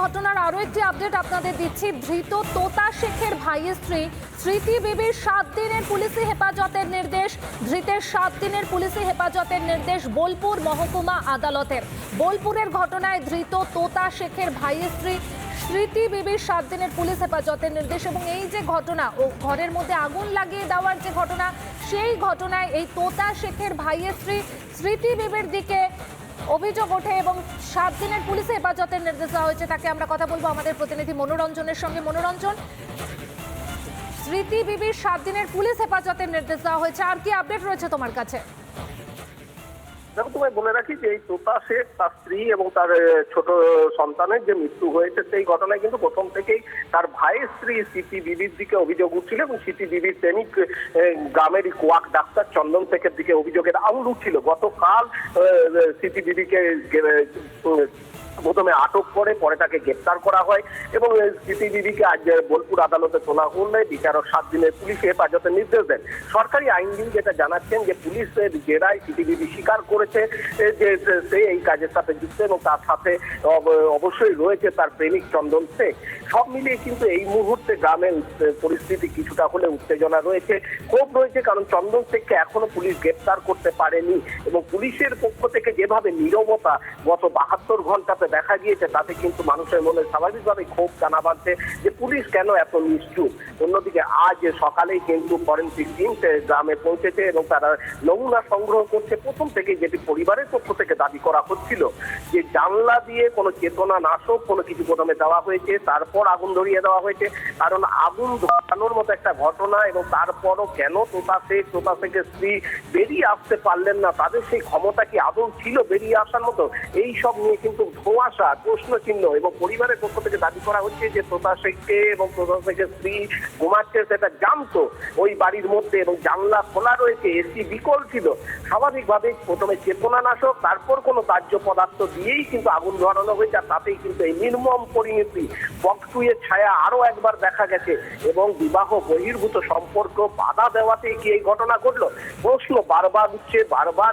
ঘটনার আরও একটি আপডেট আপনাদের দিচ্ছি। ধৃত তোতা শেখের ভাইয়ের স্ত্রী স্মৃতি বিবির সাত দিনের পুলিশি হেফাজতের নির্দেশ। ধৃতের সাত দিনের পুলিশি হেফাজতের নির্দেশ বোলপুর মহকুমা আদালতের। বোলপুরের ঘটনায় ধৃত তোতা শেখের ভাইয়ের স্ত্রী স্মৃতি বিবির সাত দিনের পুলিশ হেফাজতের নির্দেশ এবং এই যে ঘটনা ও ঘরের মধ্যে আগুন লাগিয়ে দেওয়ার যে ঘটনা, সেই ঘটনায় এই তোতা শেখের ভাইয়ের স্ত্রী স্মৃতি বিবির দিকে অভিযোগ ওঠে এবং সাত দিনের পুলিশে হেফাজতের নির্দেশ দেওয়া হয়েছে। তাকে আমরা কথা বলব আমাদের প্রতিনিধি মনোরঞ্জনের সঙ্গে। মনোরঞ্জন, স্মৃতি বিবির সাত দিনের পুলিশ হেফাজতের নির্দেশ দেওয়া হয়েছে। আর কি আপডেট রয়েছে তোমার কাছে? তোমায় বলে রাখি যে এই তোতা শেখ তার স্ত্রী এবং তার ছোট সন্তানের যে মৃত্যু হয়েছে সেই ঘটনায় কিন্তু প্রথম থেকেই তার ভাইয়ের স্ত্রী সিটি বিবির দিকে অভিযোগ উঠছিল এবং সিটি বিবির প্রেমিক গ্রামের কোয়াক ডাক্তার চন্দন শেখের দিকে অভিযোগের আঙুল উঠছিল। গতকাল সিটি বিবিকে প্রথমে আটক করে, পরে তাকে গ্রেপ্তার করা হয় এবং সিসিবিবিকে আজ বোলপুর আদালতে তোলা হলে বিচারক সাত দিনের পুলিশ হেফাজতের নির্দেশ দেন। সরকারি আইনজীবী যেটা জানাচ্ছেন যে পুলিশের জেরায় সিসিবিবি স্বীকার করেছে যে সে এই কাজের সাথে যুক্ত এবং তার সাথে অবশ্যই রয়েছে তার প্রেমিক চন্দন শেখ সব মিলিয়ে কিন্তু এই মুহূর্তে গ্রামের পরিস্থিতি কিছুটা হলে উত্তেজনা রয়েছে। ক্ষোভ রয়েছে কারণ চন্দন শেখকে এখনও পুলিশ গ্রেপ্তার করতে পারেনি এবং পুলিশের পক্ষ থেকে যেভাবে নীরবতা গত বাহাত্তর ঘন্টাতে দেখা গিয়েছে, তাতে কিন্তু মানুষের মনে স্বাভাবিকভাবে ক্ষোভ জানা বাঁধছে যে পুলিশ কেন এত নিষ্ঠুর। অন্যদিকে আজ সকালেই কিন্তু ফরেন্সিক টিম গ্রামে পৌঁছেছে এবং তারা নমুনা সংগ্রহ করছে। প্রথম থেকে যেটি পরিবারের পক্ষ থেকে দাবি করা হচ্ছিল যে জানলা দিয়ে কোনো চেতনা নাশক কোনো কিছু প্রথমে দেওয়া হয়েছে, তারপর আগুন ধরিয়ে দেওয়া হয়েছে। কারণ আগুন ধরানোর মতো একটা ঘটনা এবং তারপরও কেন তোতা শেখ, তোতা শেখের স্ত্রী বেরিয়ে আসতে পারলেন না, তাদের সেই ক্ষমতা কি আদৌ ছিল বেরিয়ে আসার মতো? এই সব নিয়ে কিন্তু ধোঁয়াশা প্রশ্ন চিহ্ন এবং পরিবারের পক্ষ থেকে দাবি করা হচ্ছে যে তোতা শেখকে এবং তোতা শেখের স্ত্রী ঘুমাচ্ছে, সেটা জানতো। ওই বাড়ির মধ্যে এবং জানলা খোলা রয়েছে, এসি বিকল ছিল। স্বাভাবিকভাবে প্রথমে চেতনা নাশক তারপর কোনো দাহ্য পদার্থ দিয়েই কিন্তু আগুন ধরানো হয়েছে, আর তাতেই কিন্তু এই নির্মম পরিণতি বকটুয়ের ছায়া আরও একবার দেখা গেছে এবং বিবাহ বহির্ভূত সম্পর্ক বাধা দেওয়াতেই কি এই ঘটনা ঘটলো? প্রশ্ন বারবার উঠছে, বারবার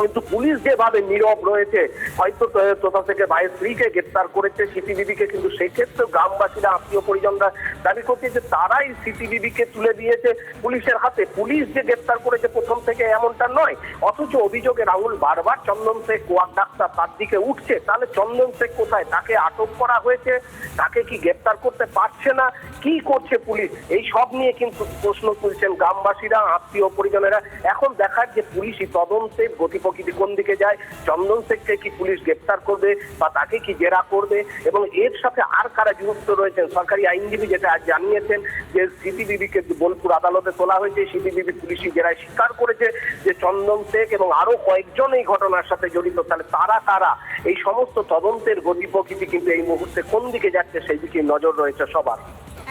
কিন্তু পুলিশ যেভাবে নীরব রয়েছে, হয়তো তোতা থেকে ভাইয়ের স্ত্রীকে গ্রেপ্তার করেছে সিটিবিবিকে কিন্তু সেই সেক্ষেত্রে গ্রামবাসীরা, আত্মীয় পরিজনরা দাবি করছে যে তারাই সিটিবিবিকে তুলে দিয়েছে পুলিশের হাতে। পুলিশ যে গ্রেপ্তার করেছে প্রথম থেকে এমনটা নয়, অথচ অভিযোগে রাহুল বারবার চন্দন শেখ কোয়াক ডাক্তার তার দিকে উঠছে। তাহলে চন্দন শেখ কোথায়? তাকে আটক করা হয়েছে? তাকে কি গ্রেপ্তার করতে পারছে না? কি করছে পুলিশ? এই সব নিয়ে কিন্তু প্রশ্ন তুলছেন গ্রামবাসীরা, আত্মীয় পরিজনেরা। এখন দেখার যে পুলিশই তদন্তের গতি প্রকৃতি কোন দিকে যায়, চন্দন শেখকে কি পুলিশ গ্রেপ্তার করবে বা তাকে কি জেরা করবে এবং এর সাথে আর কারা যুক্ত রয়েছেন? সরকারি আইনজীবী যেটা আজ জানিয়েছেন যে সিটিবিবিকে বোলপুর আদালতে তোলা হয়েছে সিটিবিবি পুলিশি জেরায় স্বীকার করেছে যে চন্দন শেখ এবং আরও কয়েকজন এই ঘটনার সাথে জড়িত। তাহলে তারা কারা? এই সমস্ত তদন্তের গতি প্রকৃতি কিন্তু এই মুহূর্তে কোন দিকে যাচ্ছে সেই দিকে নজর রয়েছে সবার।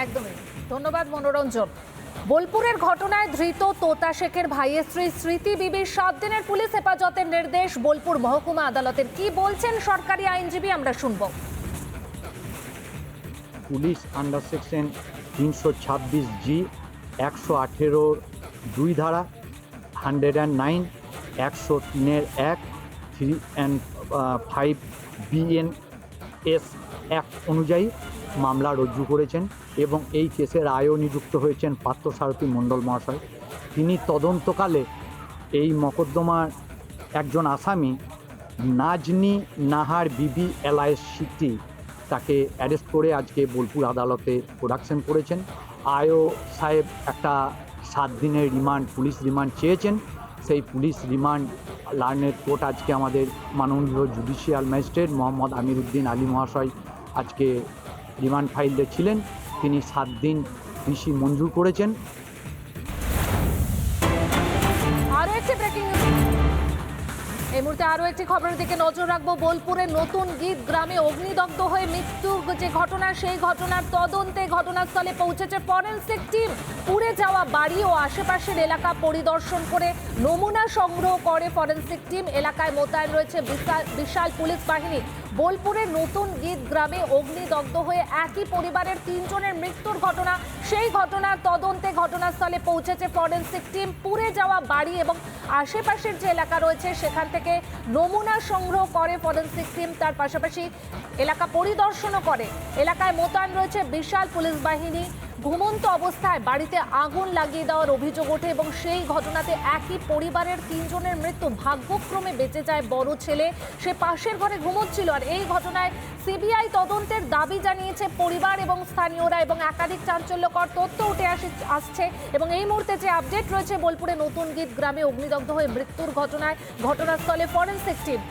একদমই। ধন্যবাদ, মনোরঞ্জন। বোলপুরের ঘটনায় ধৃত তোতা শেখের ভাইয়ের স্ত্রী স্মৃতি বিবির সাত দিনের পুলিশ হেফাজতের নির্দেশ বোলপুর মহকুমা আদালতের। কি বলছেন সরকারি আইনজীবী আমরা শুনব। পুলিশ আন্ডার সেকশন তিনশো ছাব্বিশ জি একশো আঠেরোর দুই ধারা হান্ড্রেড অ্যান্ড নাইন একশো তিনের এক three and five B N S act অনুযায়ী মামলা রুজু করেছেন এবং এই কেসে রায়ও নিযুক্ত হয়েছেন পার্থসারথী মণ্ডল মহাশয়। তিনি তদন্তকালে এই মকদ্দমার একজন আসামি নাজনি নাহার বিবি এলআইএস সিটি তাকে অ্যারেস্ট করে আজকে বোলপুর আদালতে প্রোডাকশন করেছেন। আয়ও সাহেব একটা সাত দিনের রিমান্ড, পুলিশ রিমান্ড চেয়েছেন। সেই পুলিশ রিমান্ড লার্নের কোর্ট আজকে আমাদের মাননীয় জুডিশিয়াল ম্যাজিস্ট্রেট মোহাম্মদ আমির উদ্দিন আলী মহাশয় আজকে রিমান্ড ফাইলে ছিলেন। তিনি সাত দিন ডিসি মঞ্জুর করেছেন। আরও একটি ব্রেকিং এই মুহূর্তে আরও একটি খবরের দিকে নজর রাখব। বোলপুরে নতুন গীত গ্রামে অগ্নিদগ্ধ হয়ে মৃত্যুর যে ঘটনা, সেই ঘটনার তদন্তে ঘটনাস্থলে পৌঁছেছে ফরেন্সিক টিম। পুড়ে যাওয়া বাড়ি ও আশেপাশের এলাকা পরিদর্শন করে নমুনা সংগ্রহ করে ফরেন্সিক টিম। এলাকায় মোতায়েন রয়েছে বিশাল বিশাল পুলিশ বাহিনী। বোলপুরের নতুন গীত গ্রামে অগ্নিদগ্ধ হয়ে একই পরিবারের তিনজনের মৃত্যুর ঘটনা সেই ঘটনার তদন্তে ঘটনাস্থলে পৌঁছেছে ফরেন্সিক টিম। পুড়ে যাওয়া বাড়ি এবং আশেপাশের যে এলাকা রয়েছে, সেখান থেকে নমুনা সংগ্রহ করে ফরেন্সিক টিম। তার পাশাপাশি এলাকা পরিদর্শনও করে। এলাকায় মোতায়েন রয়েছে বিশাল পুলিশ বাহিনী। ঘুমন্ত অবস্থায় বাড়িতে আগুন লাগিয়ে দেওয়ার অভিযোগ ওঠে এবং সেই ঘটনাতে একই পরিবারের তিনজনের মৃত্যু ভাগ্যক্রমে বেঁচে যায় বড় ছেলে। সে পাশের ঘরে ঘুমোচ্ছিল আর এই ঘটনায় সিবিআই তদন্তের দাবি জানিয়েছে পরিবার এবং স্থানীয়রা এবং একাধিক চাঞ্চল্যকর তথ্য উঠে আসি- আসছে এবং এই মুহূর্তে যে আপডেট রয়েছে বোলপুরে নতুন গীত গ্রামে অগ্নিদগ্ধ হয়ে মৃত্যুর ঘটনায় ঘটনাস্থলে ফরেন্সিক টিম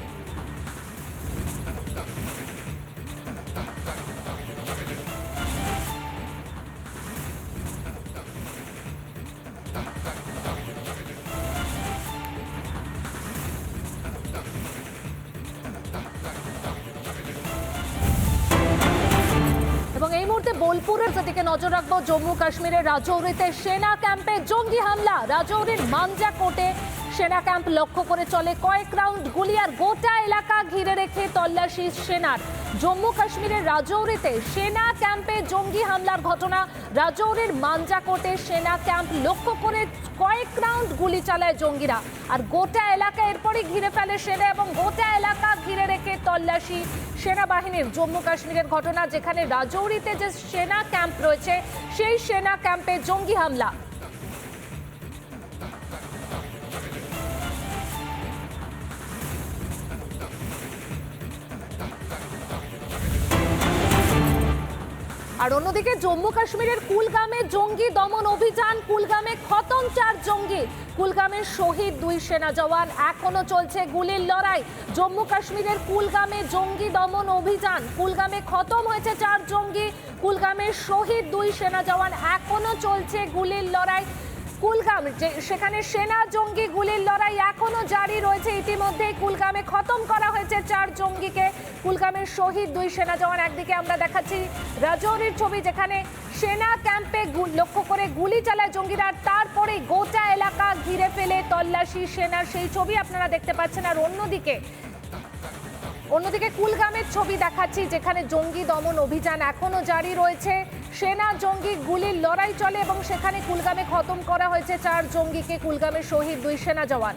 মুহূর্তে বোলপুরের দিকে নজর রাখব। জম্মু কাশ্মীরের রাজৌরিতে সেনা ক্যাম্পে জঙ্গি হামলা। রাজৌরির মাঞ্জা কোটে সেনা ক্যাম্প লক্ষ্য করে চলে কয়েক রাউন্ড গুলি আর গোটা এলাকা ঘিরে রেখে তল্লাশি সেনার। জম্মু কাশ্মীরের রাজৌরিতে সেনা ক্যাম্পে জঙ্গি হামলার ঘটনা। রাজৌরির মানজাকোটে সেনা ক্যাম্প লক্ষ্য করে কয়েক রাউন্ড গুলি চালায় জঙ্গিরা। আর গোটা এলাকা এরপরই ঘিরে ফেলে সেনা এবং গোটা এলাকা ঘিরে রেখে তল্লাশি সেনাবাহিনীর জম্মু কাশ্মীরের ঘটনা, যেখানে রাজৌরিতে যে সেনা ক্যাম্প রয়েছে, সেই সেনা ক্যাম্পে জঙ্গি হামলা। আর অন্যদিকে জম্মু কাশ্মীরের কুলগামে জঙ্গি দমন অভিযান, কুলগামে খতম চার জঙ্গি। কুলগামের শহীদ দুই সেনা জওয়ান, এখনও চলছে গুলির লড়াই। জম্মু কাশ্মীরের কুলগামে জঙ্গি দমন অভিযান, কুলগামে খতম হয়েছে চার জঙ্গি। কুলগামের শহীদ দুই সেনা জওয়ান, এখনও চলছে গুলির লড়াই। কুলগাম সেখানে সেনা জঙ্গি গুলির লড়াই এখনও জারি রয়েছে। ইতিমধ্যে কুলগামে খতম করা হয়েছে চার জঙ্গিকে। কুলগামের শহীদ দুই সেনা জওয়ান। একদিকে আমরা দেখাচ্ছি রাজৌরির ছবি, যেখানে সেনা ক্যাম্পে লক্ষ্য করে গুলি চালায় জঙ্গিরা তারপরে গোটা এলাকা ঘিরে ফেলে তল্লাশি সেনার সেই ছবি আপনারা দেখতে পাচ্ছেন। আর অন্যদিকে অন্যদিকে কুলগামের ছবি দেখাচ্ছি, যেখানে জঙ্গি দমন অভিযান এখনও জারি রয়েছে। সেনা জঙ্গি গুলির লড়াই চলে এবং সেখানে কুলগামে খতম করা হয়েছে। চার জঙ্গিকে কুলগামের শহীদ দুই সেনা জওয়ান।